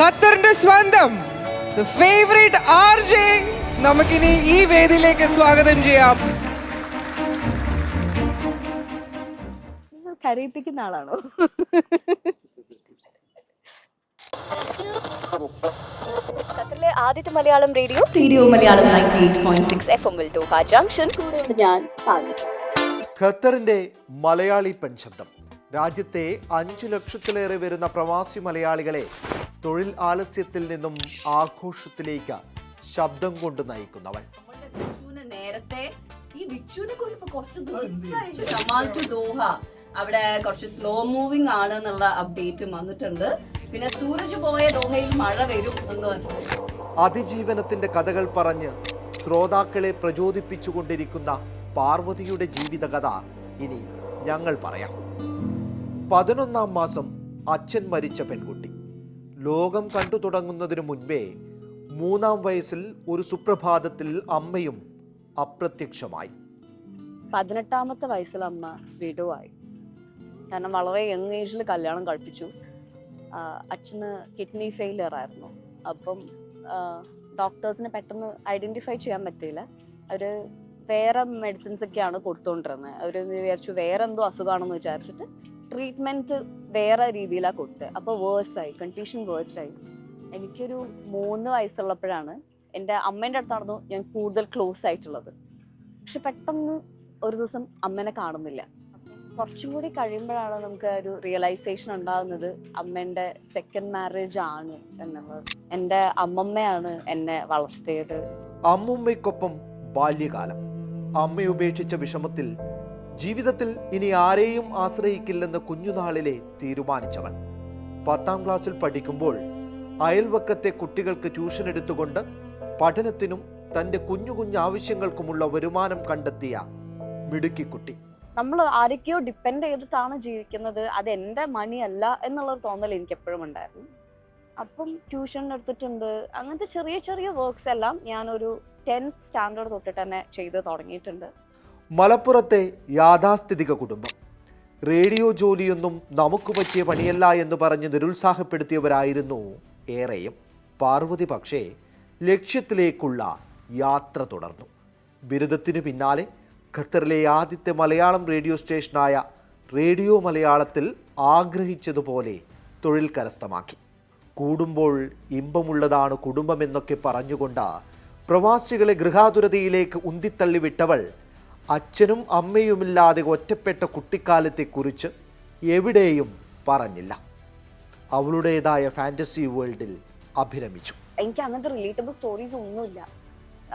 ഖത്തറിന്റെ സ്വന്തം favourite R J. നമുക്കിനി ഈ വേദിയിലേക്ക് സ്വാഗതം ചെയ്യാം. നിങ്ങൾ കരയിപ്പിക്കുന്ന ആളാണോ? ഖത്തറിലെ ആദ്യത്തെ Malayalam radio radio Malayalam ninety eight point six F M Doha junction ഞാൻ ഖത്തറിന്റെ മലയാളി പെൺശബ്ദം. രാജ്യത്തെ അഞ്ചു ലക്ഷത്തിലേറെ വരുന്ന പ്രവാസി മലയാളികളെ തൊഴിൽ ആലസ്യത്തിൽ നിന്നും ആഘോഷത്തിലേക്ക് ശബ്ദം കൊണ്ട് നയിക്കുന്നവൾ നേരത്തെ ഈ വിച്ചുവിനെ കൊണ്ട് കുറച്ച് ദിവസമായിട്ട് ഷമാൽ ടു ദോഹ അവിടെ കുറച്ച് സ്ലോ മൂവിംഗ് ആണ് എന്നുള്ള അപ്ഡേറ്റും വന്നിട്ടുണ്ട്. പിന്നെ സൂരജ് പോയ ദോഹയിൽ മഴ വരും എന്ന് പറഞ്ഞു. അതിജീവനത്തിന്റെ കഥകൾ പറഞ്ഞ് ശ്രോതാക്കളെ പ്രചോദിപ്പിച്ചുകൊണ്ടിരിക്കുന്ന പാർവതിയുടെ ജീവിതകഥ ഇനി ഞങ്ങൾ പറയാം. പതിനൊന്നാം മാസം അച്ഛൻ മരിച്ച പെൺകുട്ടി. ലോകം കണ്ടു തുടങ്ങുന്നതിനു മുൻപേ മൂന്നാം വയസ്സിൽ ഒരു സുപ്രഭാതത്തിൽ അമ്മയും അപ്രത്യക്ഷമായി. പതിനെട്ടാമത്തെ വയസ്സിൽ അമ്മ വിടുവായി കാരണം വളരെ യങ് ഏജിൽ കല്യാണം കഴിപ്പിച്ചു. അച്ഛന് കിഡ്നി ഫെയിലിയർ ആയിരുന്നു. അപ്പം ഡോക്ടേഴ്സിന് പെട്ടെന്ന് ഐഡന്റിഫൈ ചെയ്യാൻ പറ്റിയില്ല. അവർ വേറെ മെഡിസിൻസ് ഒക്കെയാണ് കൊടുത്തുകൊണ്ടിരുന്നത് അവർ വിചാരിച്ചു വേറെ എന്തോ അസുഖമാണെന്ന് വിചാരിച്ചിട്ട് ട്രീറ്റ്മെന്റ് വേറെ രീതിയിലാണ് കൊടുത്തത് അപ്പോൾ വേഴ്സായി കണ്ടീഷൻ വേഴ്സായി എനിക്കൊരു മൂന്ന് വയസ്സുള്ളപ്പോഴാണ് എന്റെ അമ്മേന്റെ അടുത്തായിരുന്നു ഞാൻ കൂടുതൽ ക്ലോസ് ആയിട്ടുള്ളത്. പക്ഷെ പെട്ടെന്ന് ഒരു ദിവസം അമ്മേനെ കാണുന്നില്ല. കുറച്ചും കൂടി കഴിയുമ്പോഴാണ് നമുക്ക് ഒരു റിയലൈസേഷൻ ഉണ്ടാകുന്നത് അമ്മേന്റെ സെക്കൻഡ് മാരേജ് ആണ് എന്നുള്ളത്. എന്റെ അമ്മമ്മയാണ് എന്നെ വളർത്തിയത്. അമ്മുമ്മയ്ക്കൊപ്പം ബാല്യകാലം. അമ്മ ഉപേക്ഷിച്ച വിഷമത്തിൽ ജീവിതത്തിൽ ഇനി ആരെയും ആശ്രയിക്കില്ലെന്ന് കുഞ്ഞുനാളിലെ തീരുമാനിച്ചവൻ. പത്താം ക്ലാസ്സിൽ പഠിക്കുമ്പോൾ അയൽവക്കത്തെ കുട്ടികൾക്ക് ട്യൂഷൻ എടുത്തുകൊണ്ട് പഠനത്തിനും തന്റെ കുഞ്ഞു കുഞ്ഞു ആവശ്യങ്ങൾക്കുമുള്ള വരുമാനം കണ്ടെത്തിയ മിടുക്കിക്കുട്ടി. നമ്മൾ ആരൊക്കെയോ ഡിപ്പെൻഡ് ചെയ്തിട്ടാണ് ജീവിക്കുന്നത്. അത് എന്റെ മണിയല്ല എന്നുള്ള എന്നുള്ളൊരു തോന്നൽ എനിക്ക് എപ്പോഴും ഉണ്ടായിരുന്നു. അപ്പം ട്യൂഷൻ എടുത്തിട്ടുണ്ട്. അങ്ങനത്തെ ചെറിയ ചെറിയ വർക്ക്സ് എല്ലാം ഞാനൊരു ടെൻത്ത് സ്റ്റാൻഡേർഡ് തൊട്ടിട്ട് തന്നെ ചെയ്ത് തുടങ്ങിയിട്ടുണ്ട്. മലപ്പുറത്തെ യാഥാസ്ഥിതിക കുടുംബം. റേഡിയോ ജോലിയൊന്നും നമുക്ക് പറ്റിയ പണിയല്ല എന്ന് പറഞ്ഞ് നിരുത്സാഹപ്പെടുത്തിയവരായിരുന്നു ഏറെയും. പാർവതി പക്ഷേ ലക്ഷ്യത്തിലേക്കുള്ള യാത്ര തുടർന്നു. ബിരുദത്തിനു പിന്നാലെ ഖത്തറിലെ ആദ്യത്തെ മലയാളം റേഡിയോ സ്റ്റേഷനായ റേഡിയോ മലയാളത്തിൽ ആഗ്രഹിച്ചതുപോലെ തൊഴിൽ കരസ്ഥമാക്കി. കൂടുമ്പോൾ ഇമ്പമുള്ളതാണ് കുടുംബമെന്നൊക്കെ പറഞ്ഞുകൊണ്ട് പ്രവാസികളെ ഗൃഹാതുരതയിലേക്ക് ഉന്തിത്തള്ളി വിട്ടവൾ അച്ഛനും അമ്മയുമില്ലാതെ ഒറ്റപ്പെട്ട കുട്ടിക്കാലത്തെക്കുറിച്ച് എവിടെയും പറഞ്ഞില്ല. അവളുടേതായ ഫാന്റസി വേൾഡിൽ അഭിരമിച്ചു. എനിക്ക് അങ്ങനത്തെ റിലേറ്റബിൾ സ്റ്റോറീസ് ഒന്നുമില്ല.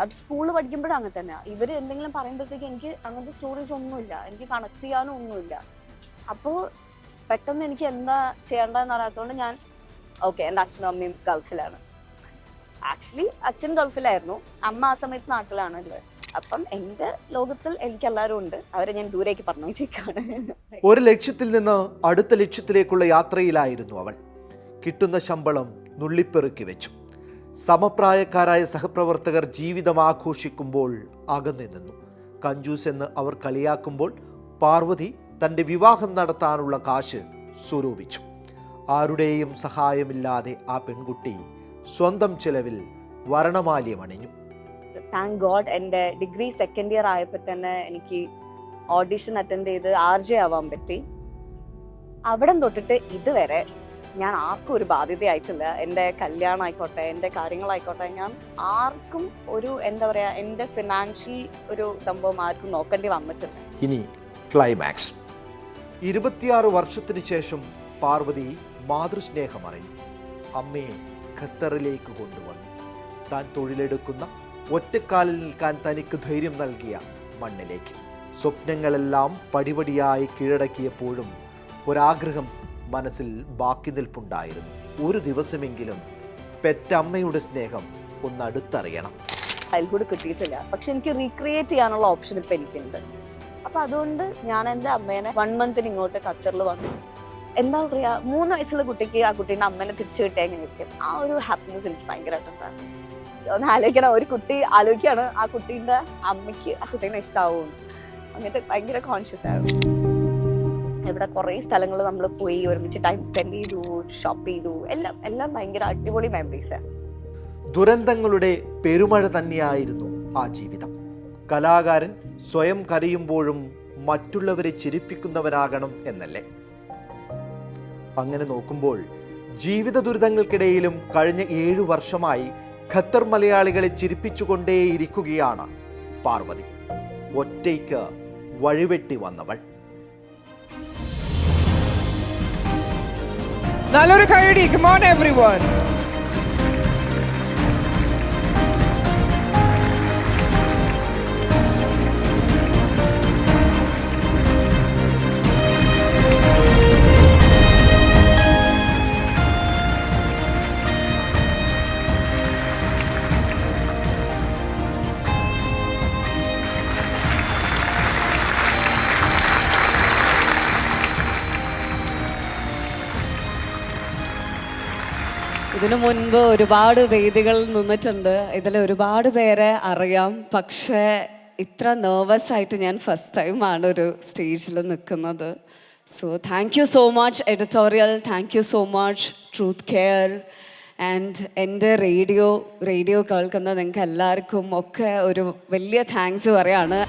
അത് സ്കൂളിൽ പഠിക്കുമ്പോഴും അങ്ങനെ തന്നെ. ഇവർ എന്തെങ്കിലും പറയുമ്പോഴത്തേക്ക് എനിക്ക് അങ്ങനത്തെ സ്റ്റോറീസ് ഒന്നുമില്ല. എനിക്ക് കണക്ട് ചെയ്യാനും ഒന്നുമില്ല. അപ്പോൾ പെട്ടെന്ന് എനിക്ക് എന്താ ചെയ്യേണ്ടതെന്ന് അറിയാത്തതുകൊണ്ട് ഞാൻ ഓക്കെ എന്റെ അച്ഛനും അമ്മയും ഗൾഫിലാണ്. ആക്ച്വലി അച്ഛൻ ഗൾഫിലായിരുന്നു. അമ്മ ആ സമയത്ത് നാട്ടിലാണ് അപ്പം എന്റെ ലോകത്തിൽ എനിക്ക് എല്ലാവരും ഉണ്ട്. അവരെ ഞാൻ ദൂരേക്ക് പറഞ്ഞു വെച്ചേക്കാണ് ഒരു ലക്ഷ്യത്തിൽ നിന്ന് അടുത്ത ലക്ഷ്യത്തിലേക്കുള്ള യാത്രയിലായിരുന്നു അവൾ. കിട്ടുന്ന ശമ്പളം നുള്ളിപ്പെറുക്കി വെച്ചു. സമപ്രായക്കാരായ സഹപ്രവർത്തകർ ജീവിതം ആഘോഷിക്കുമ്പോൾ അകന്നു നിന്നു. കഞ്ചൂസ് എന്ന് അവർ കളിയാക്കുമ്പോൾ പാർവതി തന്റെ വിവാഹം നടത്താനുള്ള കാശ് സ്വരൂപിച്ചു. ആരുടെയും സഹായമില്ലാതെ ആ പെൺകുട്ടി സ്വന്തം ചെലവിൽ വരണമാല്യം അണിഞ്ഞു. താങ്ക് ഗോഡ് എന്റെ ഡിഗ്രി സെക്കൻഡ് ഇയർ ആയപ്പോൾ തന്നെ എനിക്ക് ഓഡിഷൻ അറ്റൻഡ് ചെയ്ത് ആർ ജെ ആവാൻ പറ്റി. അവിടെ തൊട്ടിട്ട് ഇതുവരെ ഞാൻ ആർക്കും ഒരു ബാധ്യതയായിട്ടില്ല. എന്റെ കല്യാണം ആയിക്കോട്ടെ എന്റെ കാര്യങ്ങളായിക്കോട്ടെ ഞാൻ ആർക്കും ഒരു എന്താ പറയുക എന്റെ ഫിനാൻഷ്യൽ ഒരു സംഭവം ആർക്കും നോക്കേണ്ടി വന്നിട്ടില്ല. ഇനി ക്ലൈമാക്സ് ഇരുപത്തിയാറ് വർഷത്തിന് ശേഷം പാർവതി മാതൃസ്നേഹം അറിഞ്ഞു. അമ്മയെ ഖത്തറിലേക്ക് കൊണ്ടുവന്നു. താൻ തൊഴിലെടുക്കുന്ന ഒറ്റക്കാലിൽ നിൽക്കാൻ തനിക്ക് ധൈര്യം നൽകിയ മണ്ണിലേക്ക്. സ്വപ്നങ്ങളെല്ലാം പടിപടിയായി കീഴടക്കിയപ്പോഴും ഒരാഗ്രഹം മനസ്സിൽ ബാക്കി നിൽപ്പുണ്ടായിരുന്നു. ഒരു ദിവസമെങ്കിലും പെറ്റമ്മയുടെ സ്നേഹം ഒന്ന് അടുത്തറിയണം. ചൈൽഡ്ഹുഡ് കിട്ടിയിട്ടില്ല. പക്ഷെ എനിക്ക് റീക്രിയേറ്റ് ചെയ്യാനുള്ള ഓപ്ഷൻ ഇപ്പം എനിക്കുണ്ട്. അപ്പൊ അതുകൊണ്ട് ഞാൻ എന്റെ അമ്മേനെ വൺ മന്തിന് ഇങ്ങോട്ട് ഖത്തറിൽ വന്നു. എന്താ പറയാ മൂന്ന് വയസ്സുള്ള കുട്ടിക്ക് ആ കുട്ടീന്റെ അമ്മേനെ തിരിച്ചു കിട്ടിയാൽ ആ ഒരു ഹാപ്പിനെസ് എനിക്ക് ഭയങ്കരമായിട്ടുണ്ടായിരുന്നു ഒന്ന് ആലോചിക്കണം. ഒരു കുട്ടി ആലോചിക്കാണ് ആ കുട്ടീന്റെ അമ്മയ്ക്ക് ആ കുട്ടീനെ ഇഷ്ടാവും എന്നിട്ട് ഭയങ്കര കോൺഷ്യസ് ആണ്. ഇവിടെ കുറേ സ്ഥലങ്ങൾ നമ്മൾ പോയി ഒരുമിച്ച് ടൈം സ്പെൻഡ് ചെയ്തു ഷോപ്പ് ചെയ്തു. എല്ലാം എല്ലാം ഭയങ്കര അടിപൊളി മെമ്മറീസ് ദുരന്തങ്ങളുടെ പെരുമഴ തന്നെയായിരുന്നു ആ ജീവിതം. കലാകാരൻ സ്വയം കരയുമ്പോഴും മറ്റുള്ളവരെ ചിരിപ്പിക്കുന്നവനാകണം എന്നല്ലേ? അങ്ങനെ നോക്കുമ്പോൾ ജീവിത ദുരിതങ്ങൾക്കിടയിലും കഴിഞ്ഞ ഏഴു വർഷമായി ഖത്തർ മലയാളികളെ ചിരിപ്പിച്ചുകൊണ്ടേയിരിക്കുകയാണ് പാർവതി. ഒറ്റയ്ക്ക് വഴിവെട്ടി വന്നവൾ. നല്ലൊരു കൈഡി ഗുഡ് മോർണിംഗ് എവ്രി ഇതിനു മുൻപ് ഒരുപാട് വേദികൾ നിന്നിട്ടുണ്ട്. ഇതിൽ ഒരുപാട് പേരെ അറിയാം. പക്ഷേ ഇത്ര നെർവസ് ആയിട്ട് ഞാൻ ഫസ്റ്റ് ടൈമാണ് ഒരു സ്റ്റേജിൽ നിൽക്കുന്നത്. So thank you so much editorial thank you so much truth care and എന്റെ റേഡിയോ റേഡിയോ കേൾക്കുന്ന നിങ്ങൾക്ക് എല്ലാവർക്കും ഒക്കെ ഒരു വലിയ താങ്ക്സ് പറയാണ്.